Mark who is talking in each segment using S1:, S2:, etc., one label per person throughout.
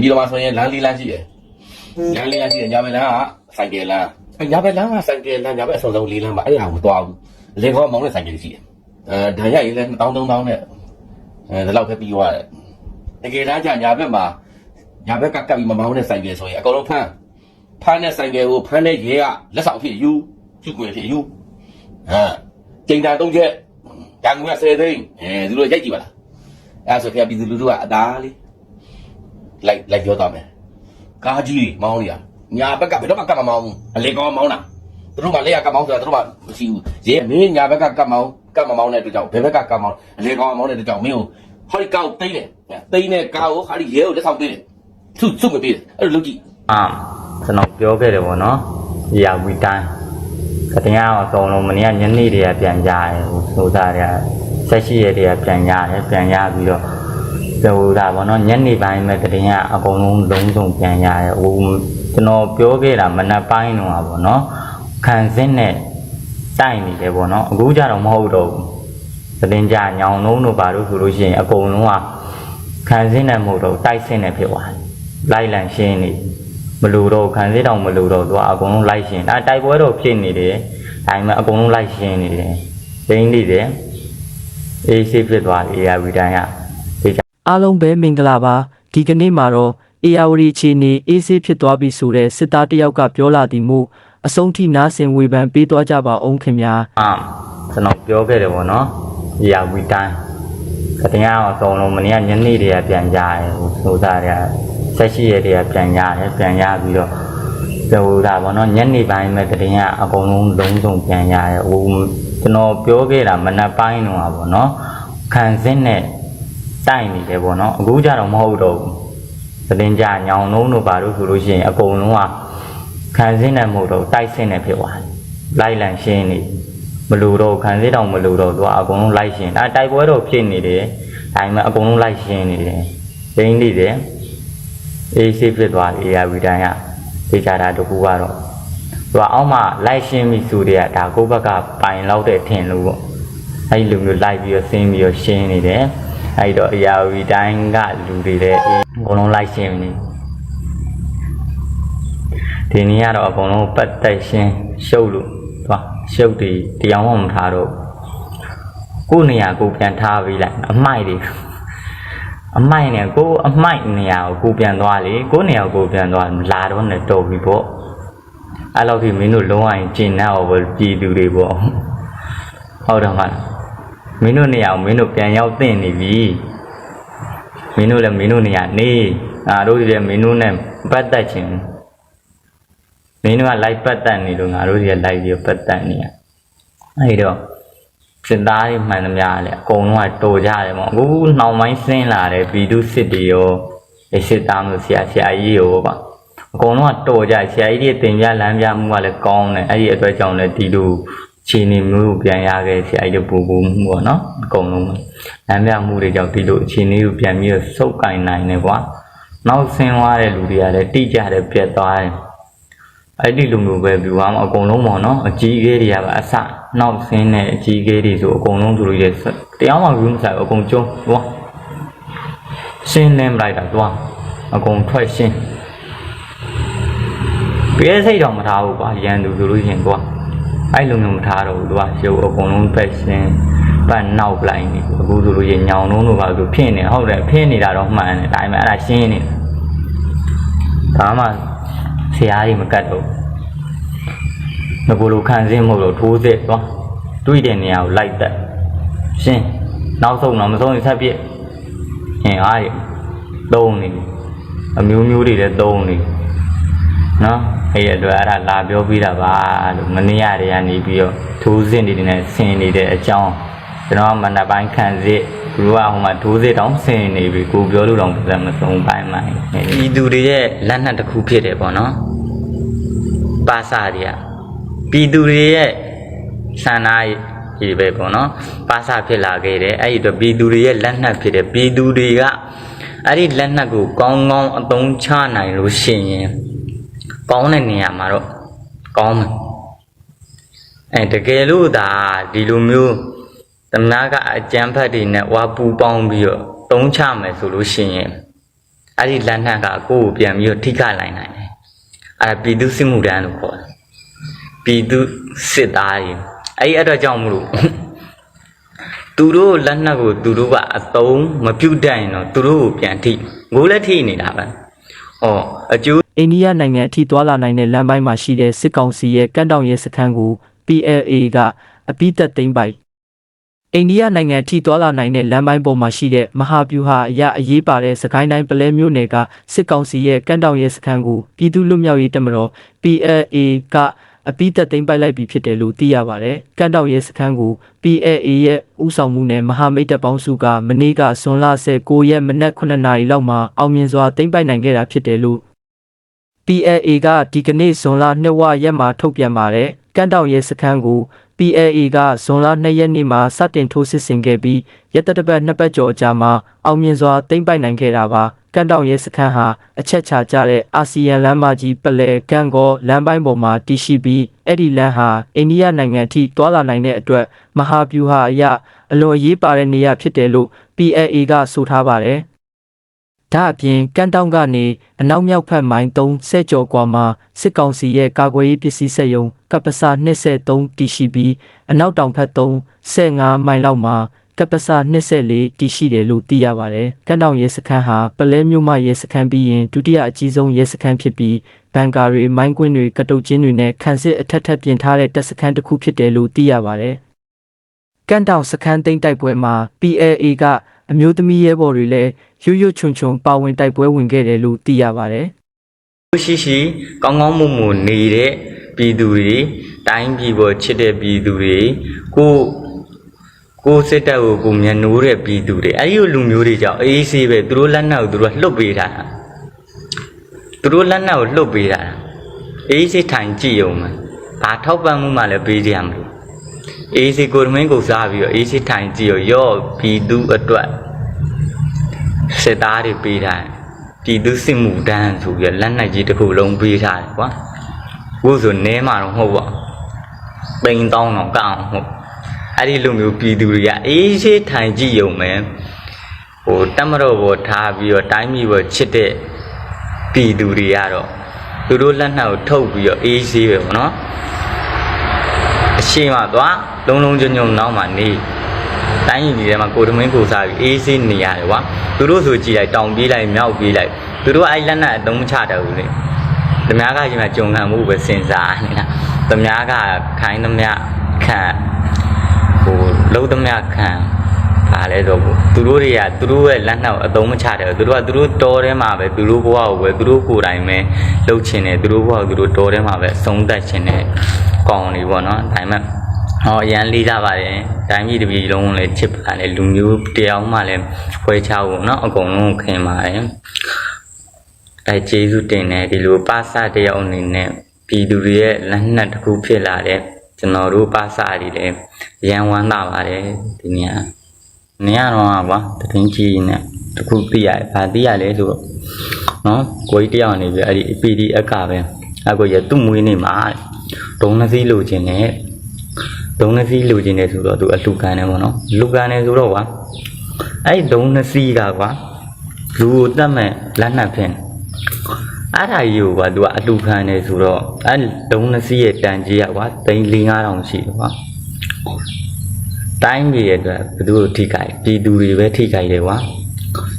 S1: ဒီတော့မှဆိုရင်လမ်းလေးလမ်းရှိတယ်လမ်းလေးလမ်းရှိတယ်ညာဘက်လမ်းကဆိုင်ကယ်လမ်းအဲညာဘက်လမ်းကဆိုင်ကယ်လမ်းညာဘက်အစုံဆုံးလေးလမ်းပါအဲ့ဒါကိုမသွားဘူးလေခေါ်မောင်းတဲ့ဆိုင်ကယ်ရှိတယ်အဲဒဏ်ရရေးလဲ2000 3000နဲ့အဲဒီလောက်ပဲပြီးသွားတယ်တကယ်တမ်းကျညာဘက်မှာညာဘက်ကကပ်ပြီးမမောင်းတဲ့ဆိုင်ကယ်ဆိုရင်အကုန်လုံးဖမ်းဖမ်းတဲ့ဆိုင်ကယ်ကိုဖမ်းတဲ့ရဲကလက်ဆောင်အဖြစ်ယူကျုပ်ကွယ်ဖြစ်ယူဟာကျိန်တာသုံးချက်တန်ငွေ10သိန်းအဲသူတို့ရိုက်ကြည့်ပါလားအဲဆိုဖျားပြည်သူလူထုကအသားလေး လိုက်လိုက်ပြောသွားမယ်ကားကြီးတွေမောင်းရညာဘက်ကဘယ်တော့မှကတ်မမောင်းဘူးအလေကောင်းမောင်းတာသူတို့ကလက်ရကတ်မောင်းဆိုတာသူတို့ကမရှိဘူးရဲမင်းညာဘက်ကကတ်မောင်းကတ်မမောင်းတဲ့အတွက်ကြောင့်ဘယ်ဘက်ကကတ်မောင်းအလေကောင်းမောင်းတဲ့အတွက်ကြောင့်မင်းကိုဟောဒီကောက်သိမ့်တယ်သိမ့်တဲ့ကားကိုဟာဒီရဲကိုလက်ဆောင်ပေးတယ်သူ့သူ့မပေးတယ်အဲ့လိုလုပ်ကြည့်
S2: အာကျွန်တော်ပြောခဲ့တယ်ပေါ့နော်ဒီယာဝီတိုင်းကတင်အောင်အကုန်လုံးမနေ့ကညနေတည်းကပြန်ကြတယ်ဟိုစိုးသားတွေကဆက်ရှိရတည်းကပြန်ရတယ်ပြန်ရပြီးတော့ ဆိုတာပေါ့နော်ညနေပိုင်းမဲ့တင်ကအကုန်လုံးလုံးစုံပြန်ရတယ်ဟိုကျွန်တော်ပြောခဲ့တာမနက်ပိုင်းတော့ပေါ့နော်ခံစင်းနဲ့တိုက်နေတယ်ပေါ့နော်အခုကြတော့မဟုတ်တော့ဘူးတင်ကြညောင်လုံးတို့ဘာလို့ဆိုလို့ရှိရင်အကုန်လုံးကခံစင်းနဲ့မဟုတ်တော့တိုက်စင်းနဲ့ဖြစ်သွားတယ်လိုက်လံရှင်းနေမလူတော့ခံစေးတောင်မလူတော့သူကအကုန်လုံးလိုက်ရှင်ဒါတိုက်ပွဲတော့ဖြစ်နေတယ်ဒါပေမဲ့အကုန်လုံးလိုက်ရှင်နေတယ်ဒိန်းနေတယ်အေးဆေးဖြစ်သွားပြီ AR တိုင်းကဒီကြ
S3: အားလုံးပဲမင်္ဂလာပါဒီကနေ့မှာတော့အေယာဝတီချီနေအေးဆေးဖြစ်သွားပြီဆိုတဲ့စစ်သားတစ်ယောက်ကပြောလာသည်မို့အဆုံးထိနားဆင်ဝေဖန်ပေးသွားကြပါအောင်ခင်ဗျာ
S2: အာကျွန်တော်ပြောခဲ့တယ်ပေါ့နော် AR တိုင်းကတင်အောင်အကုန်လုံးမနေ့ကညနေတည်းကပြန်ကြတယ်ဟိုစိုးသားတွေကဆက်ရှိရတည်းကပြန်ရတယ်ပြန်ရပြီးတော့ဆိုတာပေါ့နော်ညနေပိုင်းမဲ့တင်ကအကုန်လုံးလုံးစုံပြန်ရတယ်ဟိုကျွန်တော်ပြောခဲ့တာမနက်ပိုင်းတော့ပေါ့နော်ခံစင်းနဲ့ တိုက်နေတယ်ပေါ့နော်အခုကြတော့မဟုတ်တော့ဘူးသတင်းကြညောင်လုံးတို့ဘာလို့ဆိုလို့ရှိရင်အကုန်လုံးကခံစင်းနဲ့မဟုတ်တော့တိုက်စင်းနဲ့ဖြစ်သွားတယ်လိုက်လံရှင်းနေမလူတော့ခံစင်းတောင်မလူတော့သူကအကုန်လုံးလိုက်ရှင်းဒါတိုက်ပွဲတော့ဖြစ်နေတယ်ဒါပေမဲ့အကုန်လုံးလိုက်ရှင်းနေတယ်ဒိန်းနေတယ်အေးဆေးဖြစ်သွားပြီ AR တိုင်းကသိကြတာတကူကတော့သူကအောက်မှာလိုက်ရှင်းပြီဆိုတဲ့ကဒါကိုယ့်ဘက်ကပိုင်လောက်တဲ့ထင်လို့ပေါ့အဲ့ဒီလူမျိုးလိုက်ပြီးတော့ဆင်းပြီးတော့ရှင်းနေတယ် အဲ့တော့အရာဝီတိုင်းကလူတွေလည်းအကုန်လုံးလိုက်ရှင်းနေဒီနေ့ကတော့အကုန်လုံးပတ်သက်ရှင်းရှုပ်လို့သွားရှုပ်တွေတရားမှမထားတော့ကိုယ်နေရာကိုပြန်ထားပြီးလိုက်အမိုက်တွေအမိုက်နဲ့ကိုယ်အမိုက်နေရာကိုကိုပြန်သွားလေကိုယ်နေရာကိုပြန်သွားလာတော့နဲ့တော်ပြီပေါ့အဲ့လောက်ထိမင်းတို့လုံးဝရင်ကျင်နာတော့ပြည်သူတွေပေါ့ဟုတ်တယ်မလား မင်းတို့နေရာကိုမင်းတို့ပြန်ရောက်သိနေပြီမင်းတို့လည်းမင်းတို့နေရာနေငါတို့လည်းမင်းတို့နဲ့ပတ်သက်ခြင်းမင်းတို့ကလိုက်ပတ်သက်နေလို့ငါတို့တွေကလိုက်ပြီးပတ်သက်နေရအဲဒီတော့စစ်သားတွေမှန်သမျှလည်းအကုန်လုံးကတော်ကြတယ်ပေါ့အခုနှောင်ပိုင်းဆင်းလာတယ်ဗီဒုစစ်တွေရောအစစ်သားမျိုးဆရာဆရာကြီးရောပေါ့အကုန်လုံးကတော်ကြဆရာကြီးတွေတင်ပြလမ်းပြမှုကလည်းကောင်းတယ်အဲ့ဒီအတွက်ကြောင့်လည်းဒီလို ခြေနေမျိုးကိုပြန်ရခဲ့ဆရာကြီးတို့ပူပူမှုပေါ့နော်အကုန်လုံးပဲလမ်းပြမှုတွေကြောင့်ဒီလိုအခြေအနေကိုပြန်ပြီးတော့စုပ်ကင်နိုင်တယ်ကွာနောက်ဆင်းသွားတဲ့လူတွေကလည်းတိကျတယ်ပြတ်သွားတယ်အဲ့ဒီလူမျိုးပဲပြူအောင်အကုန်လုံးပေါ့နော်အကြီးအကဲတွေကပါအစနောက်ဆင်းတဲ့အကြီးအကဲတွေဆိုအကုန်လုံးသူတို့ရဲ့တရားမှဘူးမဆိုင်ဘူးအကုန်ကျုံးသွားရှင်းလင်းလိုက်တာသွားအကုန်ထွက်ရှင်းပြဲစိတ်တော့မထားဘူးကွာရန်သူဆိုလို့ရှိရင်ကွာ အဲ့လိုမျိုးမထားတော့ဘူးသူကရုပ်အကုန်လုံးပဲရှင်းပတ်နောက်ပလိုက်နေအခုဆိုလို့ရညောင်လုံးတို့ပါဆိုဖြစ်နေဟုတ်တယ်ဖြစ်နေတာတော့မှန်တယ်ဒါပေမဲ့အဲ့ဒါရှင်းနေဒါမှဆရာကြီးမကတ်တော့ငကိုလိုခံစင်းမဟုတ်တော့ထိုးစစ်သွားတွေးတဲ့နေရာကိုလိုက်တက်ရှင်းနောက်ဆုံးတော့မဆုံးရင်ဆက်ပြစ်ဟင်အားရသုံးနေအမျိုးမျိုးတွေလည်းသုံးနေ နော်အဲ့ဒီအတွက်အဲ့ဒါလာပြောပြတာပါလို့မနေ့ရတွေကနေပြီးတော့ထိုးစစ်တွေနဲ့ဆင်နေတဲ့အကြောင်းကျွန်တော်ကမနက်ပိုင်းခံစစ်သူတို့ကဟိုမှာထိုးစစ်တောင်ဆင်နေပြီကိုပြောလို့တော့ပြန်မဆုံးပိုင်းမှာဤသူတွေရဲ့လက်နက်တစ်ခုဖြစ်တယ်ပေါ့နော်ပါစာတွေကပြည်သူတွေရဲ့ဆန္ဒကြီးပဲပေါ့နော်ပါစာဖြစ်လာခဲ့တယ်အဲ့ဒီအတွက်ပြည်သူတွေရဲ့လက်နက်ဖြစ်တယ်ပြည်သူတွေကအဲ့ဒီလက်နက်ကိုကောင်းကောင်းအသုံးချနိုင်လို့ရှိရင် ကောင်းတဲ့နေရာမှာတော့ကောင်းမယ်အဲတကယ်လို့ဒါဒီလိုမျိုးသမ ्या ကအကြမ်းဖက်တွေနဲ့ဝါပူပေါင်းပြီးတော့တုံးချမယ်ဆိုလို့ရှိရင်အဲ့ဒီလက်နက်ကကိုယ့်ကိုပြန်ပြီးတော့ထိခိုက်နိုင်နိုင်တယ်အဲ့ဒါပြည်သူစစ်မှုတန်းလို့ခေါ်တယ်ပြည်သူစစ်သားတွေအဲ့ဒီအတွက်ကြောင့်မလို့သူတို့လက်နက်ကိုသူတို့ကအသုံးမပြုတ်တတ်ရင်တော့သူတို့ကိုပြန်ထိငိုးလက်ထိနေတာပဲ ဟောအကျိုး
S3: အိန္ဒိယနိုင်ငံအထိသွာလာနိုင်တဲ့လမ်းပိုင်းမှာရှိတဲ့စစ်ကောင်စီရဲ့ကန့်တောင်ရဲစခန်းကို PLA ကအပိသက်သိမ်းပိုက်အိန္ဒိယနိုင်ငံအထိသွာလာနိုင်တဲ့လမ်းပိုင်းပေါ်မှာရှိတဲ့မဟာဗျူဟာအရအရေးပါတဲ့စကိုင်းတိုင်းပလဲမြို့နယ်ကစစ်ကောင်စီရဲ့ကန့်တောင်ရဲစခန်းကိုပြည်သူ့လူမျိုးရေးတပ်မတော် PLA က အပိသက်သိမ်းပိုက်လိုက်ပြီဖြစ်တယ်လို့သိရပါတယ်။ကန့်တောင်ရဲစခန်းကို PLA ရဲ့ဥဆောင်မှုနဲ့မဟာမိတ်တပ်ပေါင်းစုကမနေ့ကဇွန်လ19ရက်မနက်9နာရီလောက်မှာအောင်မြင်စွာသိမ်းပိုက်နိုင်ခဲ့တာဖြစ်တယ်လို့ PLA ကဒီကနေ့ဇွန်လ2ဝရက်မှာထုတ်ပြန်ပါတယ်။ကန့်တောင်ရဲစခန်းကို PLA ကဇွန်လ2ရက်နေ့မှာစတင်ထိုးစစ်ဆင်ခဲ့ပြီးရက်သက်တစ်ပတ်နှစ်ပတ်ကျော်အကြာမှာအောင်မြင်စွာသိမ်းပိုက်နိုင်ခဲ့တာပါ။ကန့်တောင်ရဲစခန်းဟာအချက်ချကြတဲ့အာဆီယံလမ်းမကြီးပလဲကန့်ကောလမ်းပိုင်းပေါ်မှာတည်ရှိပြီးအဲ့ဒီလမ်းဟာအိန္ဒိယနိုင်ငံအထိတွာလာနိုင်တဲ့အတွက်မဟာဗျူဟာအရအလွန်အရေးပါတဲ့နေရာဖြစ်တယ်လို့ PLA ကဆိုထားပါတယ်။ ဒါအပြင်ကန်းတောင်းကနေအနောက်မြောက်ဖက်မိုင်3ဆဲကျော်ကွာမှာစစ်ကောင်စီရဲ့ကာကွယ်ရေးပစ္စည်းစက်ရုံကပ္ပစာ23တည်ရှိပြီးအနောက်တောင်ဖက်3 15မိုင်လောက်မှာကပ္ပစာ24တည်ရှိတယ်လို့သိရပါတယ်။ကန်းတောင်ရဲစခန်းဟာပလဲမြို့မရဲစခန်းပြီးရင်ဒုတိယအကြီးဆုံးရဲစခန်းဖြစ်ပြီးဘန်ကာရီမိုင်းကွင်းတွေကတုတ်ချင်းတွေနဲ့ခန်းစစ်အထက်ထပ်ပြင်ထားတဲ့တပ်စခန်းတစ်ခုဖြစ်တယ်လို့သိရပါတယ်။ကန်တောင်စခန်းသိမ်းတိုက်ပွဲမှာ PLA က အမျိုးသမီးရဲဘော်တွေလည်းရွရွချွန်ချွန်ပါဝင်တိုက်ပွဲဝင်ခဲ့တယ်လို့သိရပါတယ်။
S2: ရှိရှိကောင်းကောင်းမွန်မွန်နေတဲ့ပြည်သူတွေတိုင်းပြည်ပေါ်ချစ်တဲ့ပြည်သူတွေကိုကိုစစ်တပ်ကိုကိုမျက်နှိုးတဲ့ပြည်သူတွေအဲ့ဒီလိုလူမျိုးတွေကြောင့်အေးအေးဆေးပဲသူတို့လက်နက်ကိုသူတို့ကလှုပ်ပေးထားတာသူတို့လက်နက်ကိုလှုပ်ပေးထားတာအေးအေးဆေးထိုင်ကြည့်အောင်မယ်ဘာထောက်ပံ့မှုမှလည်းပေးကြရမလို့ အေးအေးဆေးကိုရမင်းကိုစားပြီးတော့အေးအေးဆေးထိုင်ကြည့်ရောရော့ပြည်သူအတွက်စစ်သားတွေပေးထားတယ်ပြည်သူစစ်မှုတန်းဆိုပြီးတော့လက်နက်ကြီးတစ်ခုလုံးပေးထားတယ်ကွာဘုဆိုနဲမှာတော့မဟုတ်ပါဘူးပိန်တောင်းတော့ကောင်းဟုတ်အဲ့ဒီလိုမျိုးပြည်သူတွေကအေးရှိထိုင်ကြည့်ရုံပဲဟိုတက်မတော်ပေါ်ထားပြီးတော့တိုင်းပြည်ပေါ်ချစ်တဲ့ပြည်သူတွေကတော့သူတို့လက်နက်ကိုထုတ်ပြီးတော့အေးရှိပဲပေါ့နော်အ ရှိမသွားလုံးလုံးကျုံကျုံနောက်မှနေတိုင်းပြည်ထဲမှာကိုတမင်းကိုစားပြီးအေးဆေးနေရတယ်ကွာသူတို့ဆိုကြည်လိုက်တောင်ပြေးလိုက်မြောက်ပြေးလိုက်သူတို့အဲ့လက်နက်အသုံးမချတယ်ဘူးလေဓမြားကကြီးမှာကြုံခံမှုပဲစဉ်းစားနေတာဓမြားကခိုင်းသမျှခံဟိုလုံးသမျှခံပါလဲတော့ဘူးသူတို့တွေကသူတို့ရဲ့လက်နက်ကိုအသုံးမချတယ်သူတို့ကသူတို့တော်ထဲမှာပဲသူတို့ဘဝကိုပဲသူတို့ကိုယ်တိုင်ပဲလှုပ်ချင်တယ်သူတို့ဘဝကိုသူတို့တော်ထဲမှာပဲအဆုံးသတ်ချင်တယ် ကောင်တွေပေါ့နော်ဒါမှဟောအရန်လေးစားပါတယ်တိုင်းပြည်တစ်ပြည်လုံးကိုလည်းချစ်ပါတယ်လူမျိုးတယောက်မှလည်းခွဲခြားဖို့နော်အကုန်လုံးခင်ပါတယ်အဲကျေးဇူးတင်တယ်ဒီလိုပါစတယောက်အနေနဲ့ပြည်သူတွေရဲ့လက်နက်တစ်ခုဖြစ်လာတဲ့ကျွန်တော်တို့ပါစတွေလည်းရန်ဝမ်းသာပါတယ်ဒီနေ့နေရတော့ကွာတသိန်းကြီးနဲ့တခုသိရတယ်ဗာသိရလဲဆိုတော့နော်ကိုကြီးတယောက်နေပြီအဲ့ဒီ PDF ကပဲအဲ့ကိုရသူ့မွေးနေမှာတဲ့ ဒုံနှစ်စီးလိုချင်တယ်ဒုံနှစ်စီးလူချင်းနေဆိုတော့သူအလှကန်နေပေါ့နော်လူကန်နေဆိုတော့ကွာအဲ့ဒီဒုံနှစ်စီးကကွာလူကိုတတ်မဲ့လက်နက်ဖြင့်အဲ့ဒါကြီးကိုကွာသူကအလှခံနေဆိုတော့အဲ့ဒုံနှစ်စီးရဲ့တန်ကြီးကကွာသိန်း၄5000ရှိတယ်ကွာတိုင်းပြည်ရဲ့အတွက်ဘယ်သူကိုထိခိုက်ပြည်သူတွေပဲထိခိုက်တယ်ကွာ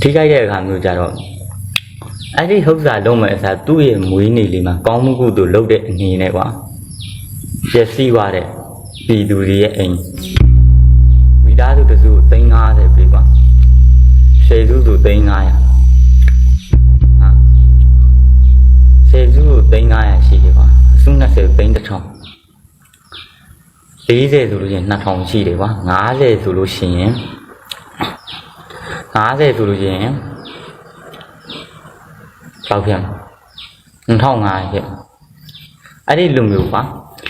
S2: ထိခိုက်တဲ့အခါမျိုးကြတော့အဲ့ဒီဟုတ်စာလုံးမဲ့အစားသူ့ရဲ့မွေးနေ့လေးမှာကောင်းမှုကုသိုလ်လုပ်တဲ့အနေနဲ့ကွာ ပျက်စီးသွားတဲ့ပြည်သူတွေရဲ့အိမ်မိသားစုတစု350ပြီကွာရှယ်စုစု350ဟာရှယ်စု350ရှိတယ်ကွာအစု20 3000 40ဆိုလို့ရှိရင်2000ရှိတယ်ကွာ50ဆိုလို့ရှိရင်50ဆိုလို့ရှိရင်ပေါက်ပြန်2500ဖြစ်အဲ့ဒီလူမျိုးပါ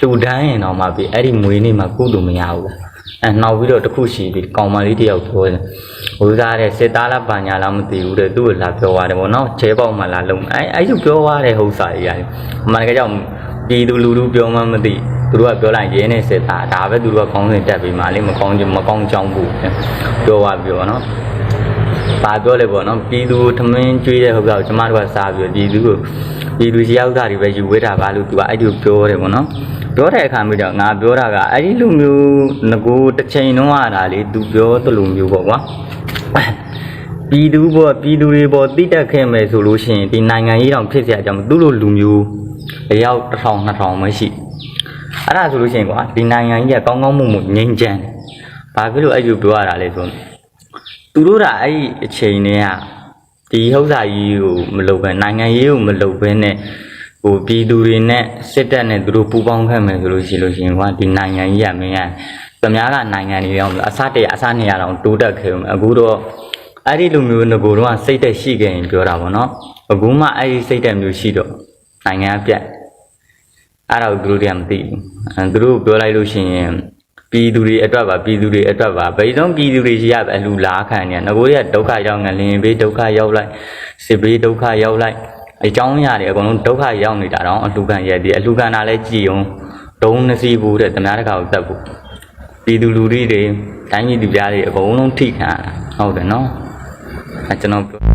S2: လူတန်းရင်တော့မှပြီအဲ့ဒီမွေးနေ့မှာကုလို့မရဘူးလားအဲနှောက်ပြီးတော့တစ်ခုရှိပြီကောင်မလေးတယောက်ပြောတယ်ဝိသားတဲ့စစ်သားလားပါညာလားမသိဘူးတဲ့သူ့ကိုလာပြောသွားတယ်ဗောနော်ကျဲပေါက်မှလာလုံးအဲအဲ့ဒီပြောသွားတဲ့ဟုတ်စာကြီးရတယ်အမှန်တကယ်ကြောင့်ပြည်သူလူထုပြောမှမသိသူတို့ကပြောလိုက်ရဲနေစစ်သားဒါပဲသူတို့ကခေါင်းစဉ်တက်ပြီးမှလေမကောင်းချင်မကောင်းကြောင်းဘူးပြောသွားပြီဗောနော်ဘာပြောလဲပေါ့နော်ပြည်သူထမင်းကျွေးတဲ့ဟုတ်ကဲ့ကျမတို့ကစားပြီးပြည်သူကိုပြည်သူစီရောက်တာတွေပဲယူဝဲတာပါလို့သူကအဲ့ဒီကိုပြောတယ်ပေါ့နော် ပြောတဲ့အခါမျိုးတော့ငါပြောတာကအဲ့ဒီလူမျိုးငကိုတစ်ချိန်လုံးကတာလေသူပြောတလူမျိုးပေါ့ကွာပြည်သူပေါ့ပြည်သူတွေပေါ့တိတက်ခဲ့မယ်ဆိုလို့ရှိရင်ဒီနိုင်ငံရေးတောင်ဖြစ်เสียအကြောင်းသူတို့လူမျိုးအယောက်1000 2000ပဲရှိအဲ့ဒါဆိုလို့ရှိရင်ကွာဒီနိုင်ငံကြီးကကောင်းကောင်းမွန်မွန်ငြိမ်းချမ်းတယ်ဘာဖြစ်လို့အဲ့ဒီပြောရတာလဲဆိုတော့ သူတို့ကအဲ့ဒီအချိန်တည်းကဒီဥစ္စာကြီးကိုမလုပ်ဘဲနိုင်ငံရေးကိုမလုပ်ဘဲနဲ့ ဟိုပြည်သူတွေနဲ့စစ်တပ်နဲ့သူတို့ပူးပေါင်းခဲ့မယ်ဆိုလို့ရှိလို့ရှိရင်ကွာဒီနိုင်ငံကြီးကမင်းကသမားကနိုင်ငံတွေအောင်အစတရအစနေရအောင်တိုးတက်ခဲ့မယ်အခုတော့အဲ့ဒီလူမျိုးငကိုတော့စိတ်သက်ရှိခဲ့ရင်ပြောတာပေါ့နော်အခုမှအဲ့ဒီစိတ်သက်မျိုးရှိတော့နိုင်ငံကပြတ်အဲ့ဒါကိုသူတို့တွေကမသိဘူးအဲသူတို့ပြောလိုက်လို့ရှိရင်ပြည်သူတွေအတွက်ပါပြည်သူတွေအတွက်ပါဘယ်တော့ပြည်သူတွေရှိရပဲအလူလားခံနေငကိုရဒုက္ခရောက်ငလင်ဘေးဒုက္ခရောက်လိုက်စစ်ဘေးဒုက္ခရောက်လိုက် အကြောင်းအရာတွေအကုန်လုံးဒုက္ခရောက်နေတာတော့အလူခံရည်ဒီအလူခံတာလဲကြည်အောင်ဒုံနှစီဘူးတဲ့တမားတကာကိုတက်ဖို့ပြည်သူလူထုတွေတိုင်းပြည်သူများတွေအကုန်လုံးထိခံရတာဟုတ်တယ်နော်အဲကျွန်တော်ပြော